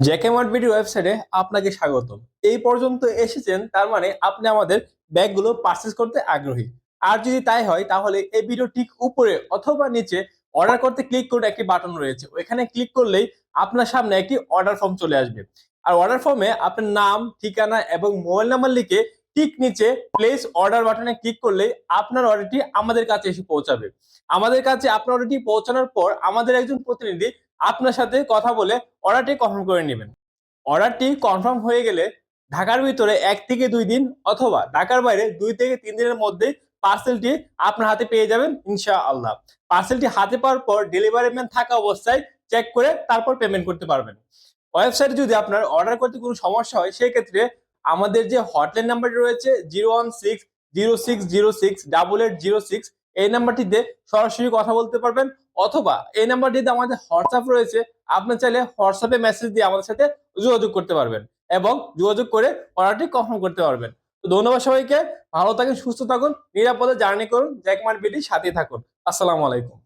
জ্যাকে mart BD ওয়েবসাইটে আপনাকে স্বাগতম। এই পর্যন্ত এসেছেন, তার মানে আপনি আমাদের ব্যাগগুলো পারচেস করতে আগ্রহী। আর যদি তাই হয়, তাহলে এই ভিডিও ঠিক উপরে অথবা নিচে অর্ডার করতে ক্লিক করে একটি বাটন রয়েছে। ওইখানে ক্লিক করলেই আপনার সামনে একটি অর্ডার ফর্ম চলে আসবে। আর অর্ডার ফর্মে আপনার নাম, ঠিকানা এবং মোবাইল নাম্বার লিখে ঠিক নিচে প্লেস অর্ডার বাটনে ক্লিক করলেই আপনার অর্ডারটি আমাদের কাছে এসে পৌঁছাবে। আমাদের কাছে আপনার অর্ডারটি পৌঁছানোর পর আমাদের একজন প্রতিনিধি আপনার সাথে কথা বলে অর্ডারটি কনফার্ম করে নেবেন। অর্ডারটি কনফার্ম হয়ে গেলে ঢাকার ভিতরে এক থেকে দুই দিন অথবা ঢাকার বাইরে দুই থেকে তিন দিনের মধ্যে পার্সেলটি আপনার হাতে পেয়ে যাবেন ইনশা আল্লাহ পার্সেলটি হাতে পাওয়ার পর ডেলিভারি ম্যান থাকা অবস্থায় চেক করে তারপর পেমেন্ট করতে পারবেন। ওয়েবসাইটে যদি আপনার অর্ডার করতে কোনো সমস্যা হয় সেই ক্ষেত্রে আমাদের যে হটলাইন নাম্বারটি রয়েছে zero one six zero six zero six double eight zero six এই নাম্বারটিতে সরাসরি কথা বলতে পারবেন, অথবা এই নাম্বারটিতে আমাদের হোয়াটসঅ্যাপ রয়েছে, আপনি চাইলে হোয়াটসঅ্যাপে মেসেজ দিয়ে আমাদের সাথে যোগাযোগ করতে পারবেন এবং যোগাযোগ করে অর্ডারটি কনফার্ম করতে পারবেন। তো ধন্যবাদ সবাইকে, ভালো থাকুন, সুস্থ থাকুন, নিরাপদে জার্নি করুন জ্যাকমার বিডি সাথে থাকুন। আসসালামু আলাইকুম।